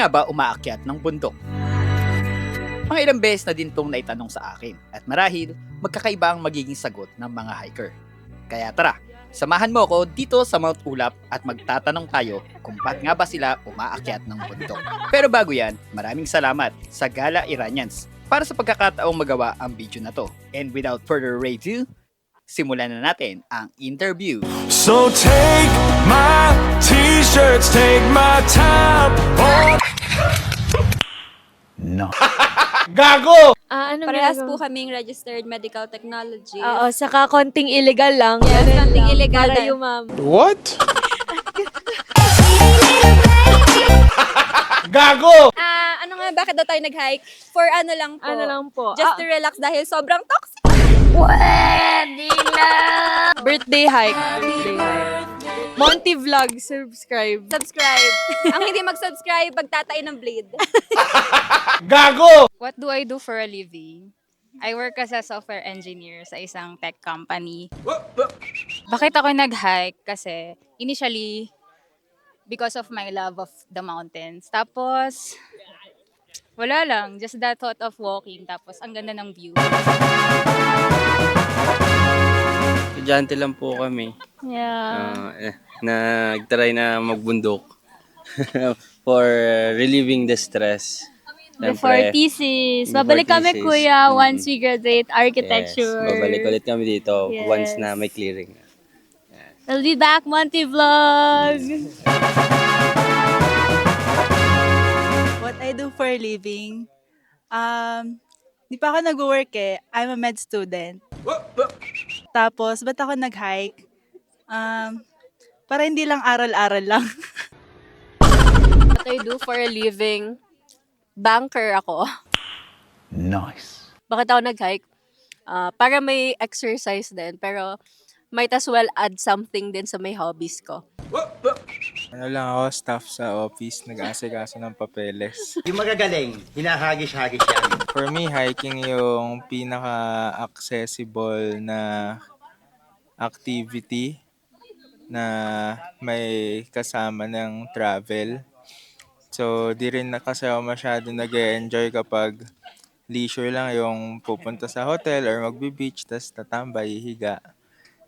nga ba umaakyat ng bundok? Mga ilang beses na din tong naitanong sa akin at marahil magkakaiba ang magiging sagot ng mga hiker. Kaya tara, samahan mo ako dito sa Mount Ulap at magtatanong tayo kung ba't nga ba sila umaakyat ng bundok. Pero bago yan, maraming salamat sa Gala Iranians para sa pagkakataong magawa ang video na to. And without further ado, simulan na natin ang interview. So take my t-shirts, take my top off. Gago! Ah, ano Parehas po kaming registered medical technology. Oo, saka konting illegal lang. Yes, Ganun konting lang, illegal Para lang. yung ma'am. What? Gago! Ah, ano nga, bakit daw tayo nag-hike? For ano lang po. Ano lang po. Just ah, to relax dahil sobrang toxic. birthday hike. Birthday hike. Monty Vlog, subscribe. Subscribe. Ang hindi mag-subscribe, pagtatay ng blade. Gago! What do I do for a living? I work as a software engineer sa isang tech company. Bakit ako nag-hike? Kasi initially, because of my love of the mountains. Tapos, wala lang. Just the thought of walking. Tapos, ang ganda ng view. Estudyante lang po kami. Yeah. Ah, eh, nagtry na magbundok for relieving the stress. Before Siyempre, thesis. before Babalik kami, thesis. kuya, Mm. once we graduate architecture. Yes, babalik ulit kami dito Yes. once na may clearing. I'll be back, Monty Vlog! What I do for a living? Um, di pa ako nag-work eh. I'm a med student. Tapos, ba't ako nag-hike? Um, para hindi lang aral-aral lang. What I do for a living? Banker ako. Nice. Bakit ako nag-hike? Ah, para may exercise din, pero might as well add something din sa may hobbies ko. Ano lang ako, staff sa office, nag-aasikaso ng papeles. Yung magagaling, hinahagis-hagis yan. For me, hiking yung pinaka-accessible na activity na may kasama ng travel. So, di rin na kasi ako masyado nag enjoy kapag leisure lang yung pupunta sa hotel or magbe-beach, tas tatambay, higa.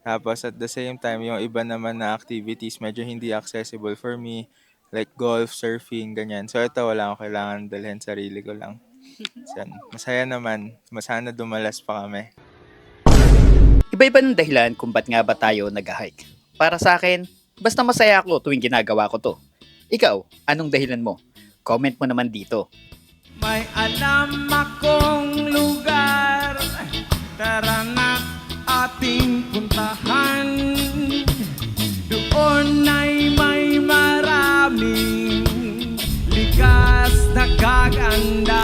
Tapos at the same time, yung iba naman na activities medyo hindi accessible for me, like golf, surfing, ganyan. So ito, wala akong kailangan dalhin, sarili ko lang. So, yan. masaya naman. Masana dumalas pa kami. Iba-iba ng dahilan kung ba't nga ba tayo nag-hike. Para sa akin, basta masaya ako tuwing ginagawa ko to. Ikaw, anong dahilan mo? Comment mo naman dito. May alam akong Uganda.